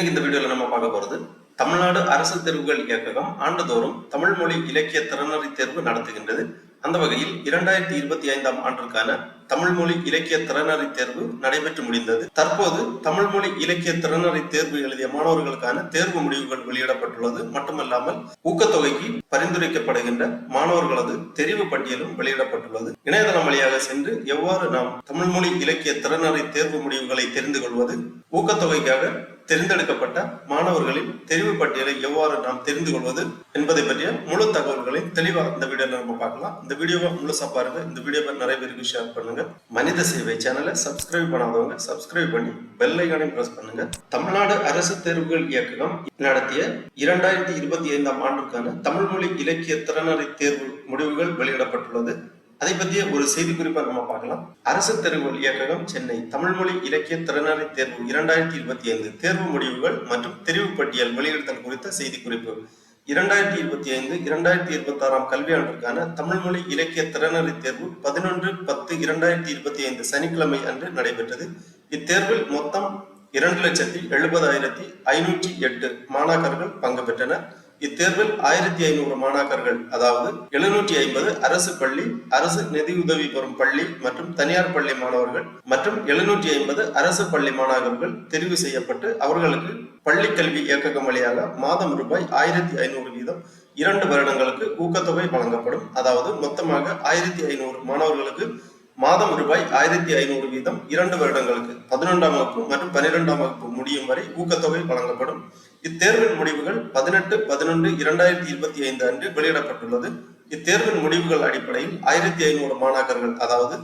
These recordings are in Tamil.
இன்னைக்கு இந்த வீடியோவில் நம்ம பார்க்க போகிறது தமிழ்நாடு அரசு தேர்வுகள் இயக்ககம் ஆண்டுதோறும் தமிழ் மொழி இலக்கிய திறனறி தேர்வு நடத்துகின்றது. அந்த வகையில் இரண்டாயிரத்தி இருபத்தி ஐந்தாம் ஆண்டிற்கான தமிழ் மொழி இலக்கிய திறனறி தேர்வு நடைபெற்று முடிந்தது. தற்போது தமிழ் மொழி இலக்கிய திறனறி தேர்வு எழுதிய மாணவர்களுக்கான தேர்வு முடிவுகள் வெளியிடப்பட்டுள்ளது. மட்டுமல்லாமல் ஊக்கத்தொகைக்கு பரிந்துரைக்கப்படுகின்ற மாணவர்களது தெரிவு பட்டியலும் வெளியிடப்பட்டுள்ளது. இணையதளம் வழியாக சென்று எவ்வாறு நாம் தமிழ் மொழி இலக்கிய திறனறி தேர்வு முடிவுகளை தெரிந்து கொள்வது? ஊக்கத்தொகைக்காக தேர்ந்தெடுக்கப்பட்ட மாணவர்களின் தெரிவு பட்டியலை எவ்வாறு நாம் தெரிந்து கொள்வது என்பதை பற்றிய முழு தகவல்களை தெளிவாக இந்த வீடியோ நம்ம பார்க்கலாம். இந்த வீடியோவை முழுசா பாருங்க. இந்த வீடியோவை நிறைய பேருக்கு ஷேர் பண்ணுங்க. மனித சேவை சேனலை சப்ஸ்கிரைப் பண்ணாதவங்க சப்ஸ்கிரைப் பண்ணி பெல் ஐகானையும் பிரஸ் பண்ணுங்க. தமிழ்நாடு அரசு தேர்வுகள் இயக்ககம் நடத்திய இரண்டாயிரத்தி இருபத்தி ஐந்தாம் ஆண்டுக்கான தமிழ் மொழி இலக்கிய திறனறி தேர்வு முடிவுகள் வெளியிடப்பட்டுள்ளது. அதை பற்றிய ஒரு செய்தி குறிப்பாக நம்ம பார்க்கலாம். அரசு தேர்வுகள் இயக்ககம் சென்னை தமிழ் மொழி இலக்கிய திறனாளி தேர்வு இரண்டாயிரத்தி இருபத்தி ஐந்து தேர்வு முடிவுகள் மற்றும் தெரிவு பட்டியல் வெளியிடுதல் குறித்த செய்தி குறிப்பு இரண்டாயிரத்தி இருபத்தி ஐந்து இரண்டாயிரத்தி இருபத்தி ஆறாம் கல்வியாண்டிற்கான தமிழ் மொழி இலக்கிய திறனாளி தேர்வு பதினொன்று பத்து இரண்டாயிரத்தி இருபத்தி ஐந்து சனிக்கிழமை அன்று நடைபெற்றது. இத்தேர்வில் மொத்தம் இரண்டு லட்சத்தி எழுபதாயிரத்தி ஐநூற்றி எட்டு மாணாக்கர்கள் பங்கு பெற்றனர். இத்தேர்வில் ஆயிரத்தி ஐநூறு மாணாக்கர்கள் அதாவது எழுநூற்றி ஐம்பது அரசு பள்ளி அரசு நிதியுதவி பெறும் பள்ளி மற்றும் தனியார் பள்ளி மாணவர்கள் மற்றும் எழுநூற்றி ஐம்பது அரசு பள்ளி மாணாக்கர்கள் தெரிவு செய்யப்பட்டு அவர்களுக்கு பள்ளி கல்வி இயக்ககம் வழியாக மாதம் ரூபாய் ஆயிரத்தி ஐநூறு வீதம் இரண்டு வருடங்களுக்கு ஊக்கத்தொகை வழங்கப்படும். அதாவது மொத்தமாக ஆயிரத்தி ஐநூறு மாணவர்களுக்கு மாதம் ரூபாய் ஆயிரத்தி ஐநூறு வீதம் இரண்டு வருடங்களுக்கு பதினொன்றாம் வகுப்பு மற்றும் பன்னிரெண்டாம் வகுப்பு முடியும் வரை ஊக்கத்தொகை வழங்கப்படும். இத்தேர்வின் முடிவுகள் பதினெட்டு பதினொன்று இரண்டாயிரத்தி இருபத்தி ஐந்து அன்று வெளியிடப்பட்டுள்ளது. இத்தேர்வின் முடிவுகள் அடிப்படையில் ஆயிரத்தி ஐநூறு மாணாக்கர்கள் அதாவது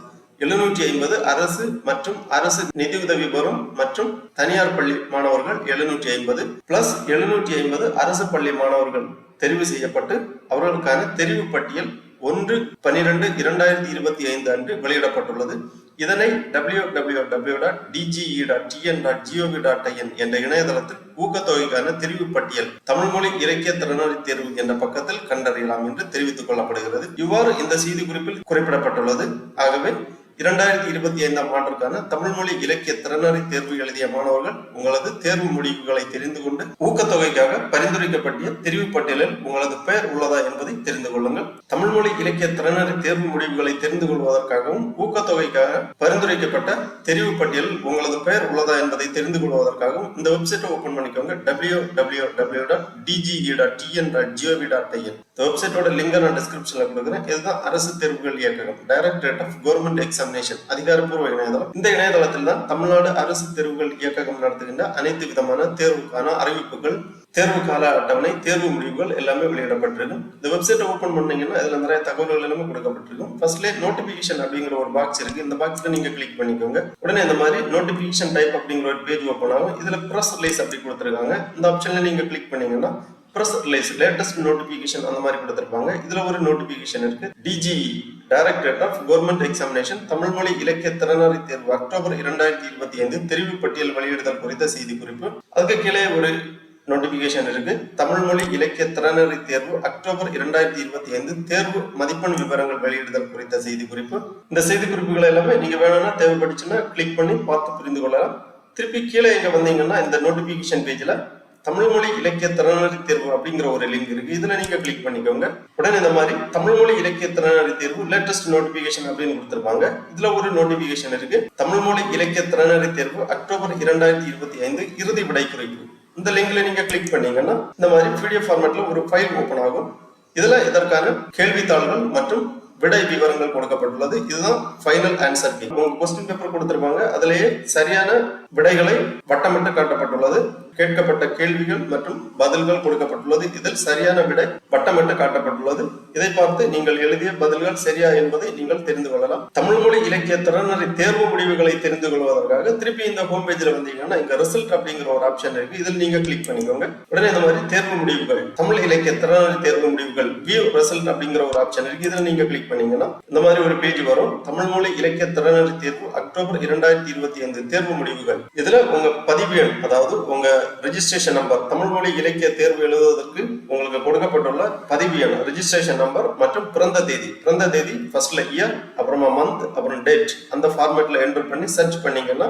எழுநூற்றி ஐம்பது அரசு மற்றும் அரசு நிதியுதவி பெறும் மற்றும் தனியார் பள்ளி மாணவர்கள் எழுநூற்றி ஐம்பது பிளஸ் எழுநூற்றி ஐம்பது அரசு பள்ளி மாணவர்கள் தெரிவு செய்யப்பட்டு அவர்களுக்கான தெரிவு பட்டியல் ஒன்று பனிரெண்டு இரண்டாயிரத்தி இருபத்தி ஐந்து அன்று வெளியிடப்பட்டுள்ளது. இதனை W W W dot DGE dot TN dot GOV dot IN என்ற இணையதளத்தில் ஊக்கத்தொகைக்கான தெரிவு பட்டியல் தமிழ் மொழி இலக்கிய திறனாளி தேர்வு என்ற பக்கத்தில் கண்டறியலாம் என்று தெரிவித்துக் கொள்ளப்படுகிறது. இவ்வாறு இந்த செய்தி குறிப்பில் குறிப்பிடப்பட்டுள்ளது. ஆகவே இரண்டாயிரத்தி இருபத்தி ஐந்தாம் ஆண்டிற்கான தமிழ் மொழி இலக்கிய திறனறி தேர்வு எழுதிய மாணவர்கள் உங்களது தேர்வு முடிவுகளை தெரிந்து கொண்டு ஊக்கத்தொகைக்காக பரிந்துரைக்கப்பட்ட தெரிவு பட்டியலில் உங்களது பெயர் உள்ளதா என்பதை தெரிந்து கொள்ளுங்கள். தமிழ் மொழி இலக்கிய திறனறி தேர்வு முடிவுகளை தெரிந்து கொள்வதற்காகவும் ஊக்கத்தொகைக்காக பரிந்துரைக்கப்பட்ட தெரிவு பட்டியலில் உங்களது பெயர் உள்ளதா என்பதை தெரிந்து கொள்வதற்காகவும் இந்த வெப்சைட்டை ஓபன் பண்ணிக்கோங்க. W W W dot DGE dot TN dot GOV dot IN வெப்சைட்டோட லிங்கை நான் டிஸ்கிரிப்ஷன்ல கொடுக்குறேன். இதுதான் அரசு தேர்வுகள் இயக்ககம். டைரக்டரேட் ஆஃப் கவர்மெண்ட் எக்ஸாமினேஷன் அதிகாரப்பூர்வ இணையதளம். இந்த இணையதளத்தில் தான் தமிழ்நாடு அரசு தேர்வுகள் இயக்ககம் நடத்துகின்ற அனைத்து விதமான தேர்வுக்கான அறிவிப்புகள் தேர்வு கால அட்டவணை தேர்வு முடிவுகள் எல்லாமே வெளியிடப்பட்டிருக்கும். இந்த வெப்சைட்டை ஓபன் பண்ணீங்கன்னா இதுல நிறைய தகவல்கள் எல்லாமே கொடுக்கப்பட்டிருக்கும். ஃபர்ஸ்ட்லே நோட்டிபிகேஷன் அப்படிங்கிற ஒரு பாக்ஸ் இருக்கு. இந்த பாக்ஸ்ல நீங்க கிளிக் பண்ணிக்கோங்க. உடனே இந்த மாதிரி நோட்டிபிகேஷன் டைப் அப்படிங்கிற ஒரு பேஜ் ஓப்பன் ஆகும். இதுல ப்ரெஸ் ரிலீஸ் அப்படி கொடுத்துருக்காங்க. இந்த ஆப்ஷன்ல நீங்க கிளிக் பண்ணீங்கன்னா ப்ரெஸ் ரிலீஸ் லேட்டஸ்ட் நோட்டிபிகேஷன் அந்த மாதிரி கொடுத்துருப்பாங்க. இதுல ஒரு நோட்டிபிகேஷன் இருக்கு. DGE directorate of government examination Tamil மொழி இலக்கிய திறனாரி தேர்வு அக்டோபர் இரண்டாயிரத்தி இருபத்தி ஐந்து தெரிவு பட்டியல் வெளியிடுதல் குறித்த செய்தி குறிப்பு அதுக்கு கீழே ஒரு நோட்டிபிகேஷன் இருக்கு. தமிழ் மொழி இலக்கிய திறனறி தேர்வு அக்டோபர் இரண்டாயிரத்தி இருபத்தி ஐந்து தேர்வு மதிப்பெண் விவரங்கள் வெளியிடுதல் குறித்த செய்தி குறிப்பு இந்த செய்தி குறிப்புகள் எல்லாமே நீங்க வேணும்னா தேவைப்பட்டுச்சுன்னா கிளிக் பண்ணி பார்த்து புரிந்து கொள்ளலாம். திருப்பி கீழே இங்க வந்தீங்கன்னா இந்த நோட்டிபிகேஷன் பேஜ்ல தமிழ் மொழி இலக்கிய திறனாளி தேர்வு அப்படிங்கிற ஒரு லிங்க் இருக்கு. இதுல நீங்க கிளிக் பண்ணிக்கோங்க. உடனே இந்த மாதிரி தமிழ் மொழி இலக்கிய திறனாளி தேர்வு லேட்டஸ்ட் நோட்டிபிகேஷன் அப்படின்னு கொடுத்துருப்பாங்க. இதுல ஒரு நோட்டிபிகேஷன் இருக்கு. தமிழ் மொழி இலக்கிய திறனறி தேர்வு அக்டோபர் இரண்டாயிரத்தி இருபத்தி ஐந்து இறுதி விடை குறிப்பு இந்த லிங்க்ல நீங்க கிளிக் பண்ணீங்கன்னா இந்த மாதிரி பிடிஎஃப் ஃபார்மேட்ல ஒரு ஃபைல் ஓபன் ஆகும். இதுல இதற்கான கேள்வித்தாள்கள் மற்றும் விடை விவரங்கள் கொடுக்கப்பட்டுள்ளது. இதுதான் ஃபைனல் ஆன்சர் கீ உங்க கொஸ்டின் பேப்பர் கொடுத்திருப்பாங்க. அதுலேயே சரியான விடைகளை வட்டமிட்டு காட்டப்பட்டுள்ளது. கேட்கப்பட்ட கேள்விகள் மற்றும் பதில்கள் கொடுக்கப்பட்டுள்ளது. இதில் சரியான விடை வட்டமிட்டு காட்டப்பட்டுள்ளது. இதை பார்த்து நீங்கள் எழுதிய பதில்கள் சரியா என்பதை நீங்கள் தெரிந்து கொள்ளலாம். தமிழ் மொழி இலக்கிய திறனறி தேர்வு முடிவுகளை தெரிந்து கொள்வதற்காக திருப்பி இந்த ஹோம் பேஜ்ல வந்தீங்கன்னா இங்க ரிசல்ட் அப்படிங்கிற ஒரு ஆப்ஷன் இருக்கு. இதில் நீங்க கிளிக் பண்ணிக்கோங்க. உடனே இந்த மாதிரி தேர்வு முடிவுகள் தமிழ் இலக்கிய திறனறி தேர்வு முடிவுகள் வியூ ரிசல்ட் அப்படிங்கிற ஒரு ஆப்ஷன் இருக்கு. இதில் நீங்க கிளிக் பண்ணீங்கன்னா இந்த மாதிரி ஒரு பேஜ் வரும். தமிழ் மொழி இலக்கிய திறனறி தேர்வு அக்டோபர் இரண்டாயிரத்தி இருபத்தி ஐந்து தேர்வு முடிவுகள். இதுல உங்க பதிவு எண் அதாவது உங்க ரிஜிஸ்ட்ரேஷன் நம்பர் தமிழ் மொழி இலக்கிய தேர்வு எழுதுவதற்கு உங்களுக்கு கொடுக்கப்பட்டுள்ள பதிவு எண் ரிஜிஸ்ட்ரேஷன் நம்பர் மற்றும் பிறந்த தேதி. பிறந்த தேதி ஃபர்ஸ்ட்ல இயர் அப்புறமா மந்த் அப்புறம் டேட் அந்த ஃபார்மேட்ல என்டர் பண்ணி சர்ச் பண்ணீங்கன்னா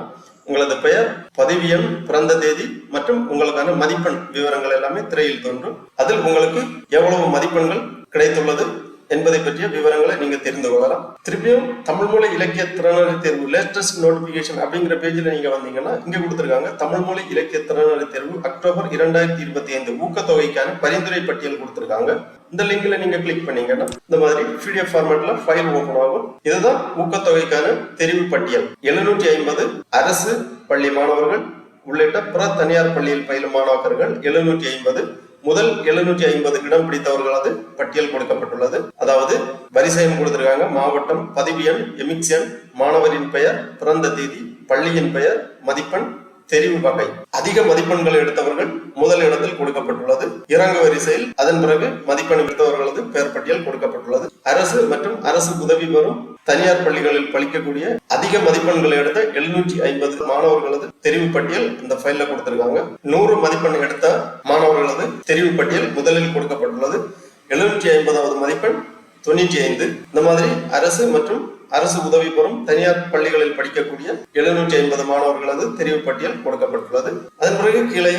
உங்களது பெயர் பதிவு எண் பிறந்த தேதி மற்றும் உங்களுக்கான மதிப்பெண் விவரங்கள் எல்லாமே திரையில் தோன்றும். அதில் உங்களுக்கு எவ்வளவு மதிப்பெண்கள் கிடைத்துள்ளது என்பதை பற்றிய விவரங்களை தெரிந்து கொள்ளலாம். திருப்பியும் தமிழ் மொழி இலக்கிய திறனாளி தேர்வு லேட்டஸ்ட் நோட்டிபிகேஷன் அப்படிங்கிற பேஜ்ல நீங்க வந்தீங்கன்னா இங்க கொடுத்துருக்காங்க தமிழ் மொழி இலக்கிய திறனாளி தேர்வு அக்டோபர் இரண்டாயிரத்தி இருபத்தி ஐந்து ஊக்கத்தொகைக்கான பரிந்துரை பட்டியல் கொடுத்துருக்காங்க. இந்த லிங்க்ல நீங்க கிளிக் பண்ணீங்கன்னா இந்த மாதிரி பிடிஎஃப் ஃபார்மேட்ல ஃபைல் ஓபன் ஆகும். இதுதான் ஊக்கத்தொகைக்கான தெரிவு பட்டியல். எழுநூற்றி ஐம்பது அரசு பள்ளி மாணவர்கள் உள்ளிட்ட பிற தனியார் பள்ளியில் பயிலும் மாணாக்கர்கள் எழுநூற்றி ஐம்பது முதல் எழுநூற்றி ஐம்பது இடம் பிடித்தவர்களது பட்டியல் கொடுக்கப்பட்டுள்ளது. அதாவது வரிசையம் கொடுத்திருக்காங்க. மாவட்டம் பதிவு எண் எமிக்ஸ் எண் மாணவரின் பெயர் பிறந்த தேதி பள்ளியின் பெயர் மதிப்பெண் தெரிவு வகை. அதிக மதிப்பெண்கள் எடுத்தவர்கள் முதல் இடத்தில் கொடுக்கப்பட்டுள்ளது. இறங்கு வரிசையில் அதன் பிறகு மதிப்பெண் எடுத்தவர்களது பெயர் பட்டியல் கொடுக்கப்பட்டுள்ளது. அரசு மற்றும் அரசு உதவி பெறும் தனியார் பள்ளிகளில் பழிக்கக்கூடிய அதிக மதிப்பெண்களை எடுத்த எழுநூற்றி ஐம்பது மாணவர்களது தெரிவு பட்டியல் இந்த ஃபைல்ல கொடுத்திருக்காங்க. நூறு மதிப்பெண் எடுத்த மாணவர்களது தெரிவு பட்டியல் முதலில் கொடுக்கப்பட்டுள்ளது. எழுநூற்றி ஐம்பதாவது மதிப்பெண் தொண்ணூற்றி ஐந்து. இந்த மாதிரி அரசு மற்றும் அரசு உதவி பெறும் தனியார் பள்ளிகளில் படிக்கக்கூடிய எழுநூற்றி ஐம்பது மாணவர்களது தெரிவு பட்டியல் கொடுக்கப்பட்டுள்ளது. அதன் பிறகு கீழே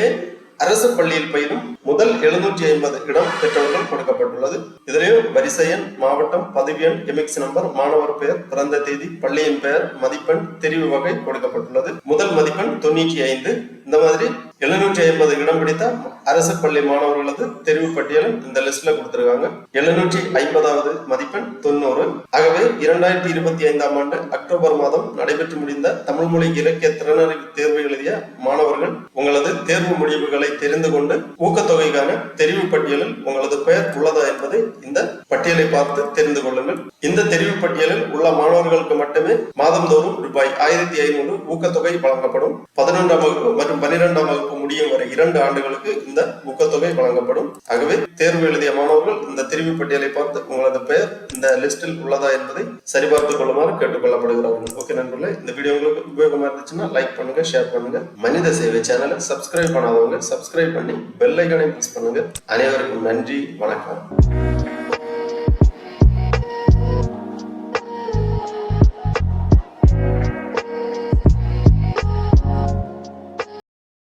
அரசு பள்ளியில் பயிலும் முதல் எழுநூற்றி ஐம்பது இடம் பெற்றவர்கள் கொடுக்கப்பட்டுள்ளது. இதிலேயும் வரிசை எண் மாவட்டம் பதவி எண் எமிக்ஸ் நம்பர் மாணவர் பெயர் பிறந்த தேதி பள்ளியின் பெயர் மதிப்பெண் தெரிவு வகை கொடுக்கப்பட்டுள்ளது. முதல் மதிப்பெண் தொண்ணூற்றி ஐந்து. இந்த மாதிரி எழுநூற்றி ஐம்பது இடம் பிடித்த அரசு பள்ளி மாணவர்களது தெரிவு பட்டியலும் இந்த லிஸ்ட்ல கொடுத்திருக்காங்க. எழுநூற்றி ஐம்பதாவது மதிப்பெண் தொண்ணூறு. ஆகவே இரண்டாயிரத்தி இருபத்தி ஐந்தாம் ஆண்டு அக்டோபர் மாதம் நடைபெற்று முடிந்த தமிழ் மொழி இலக்கிய திறனறிவு தேர்வு எழுதிய மாணவர்கள் உங்களது தேர்வு முடிவுகளை தெரிந்து கொண்டு ஊக்கத்தொகைக்கான தெரிவு பட்டியலில் உங்களது பெயர் உள்ளதா என்பதை இந்த பட்டியலை பார்த்து தெரிந்து கொள்ளுங்கள். இந்த தெரிவு பட்டியலில் உள்ள மாணவர்களுக்கு மட்டுமே மாதந்தோறும் ரூபாய் ஆயிரத்தி ஐநூறு ஊக்கத்தொகை வழங்கப்படும். பதினொன்றாம் வகுப்பு மற்றும் பன்னிரெண்டாம் வகுப்பு முடியும் வரை இரண்டு ஆண்டுகளுக்கு இந்த ஊக்கத்தொகை வழங்கப்படும். ஆகவே தேர்வு எழுதிய மாணவர்கள் இந்த தெரிவு பட்டியலை பார்த்து உங்களது பெயர் இந்த லிஸ்டில் உள்ளதா என்பதை சரிபார்த்துக் கொள்ளுமாறு கேட்டுக்கொள்ளப்படுகிறார்கள். ஓகே நண்பர்களே இந்த வீடியோ உங்களுக்கு உபயோகமா இருந்துச்சுன்னா லைக் பண்ணுங்க ஷேர் பண்ணுங்க. மனித சேவை சேனலை சப்ஸ்கிரைப் பண்ணாதவங்க சப்ஸ்கிரைப் பண்ணி பெல் ஐக்கானை பிரஸ் பண்ணுங்க. அனைவருக்கும் நன்றி வணக்கம்.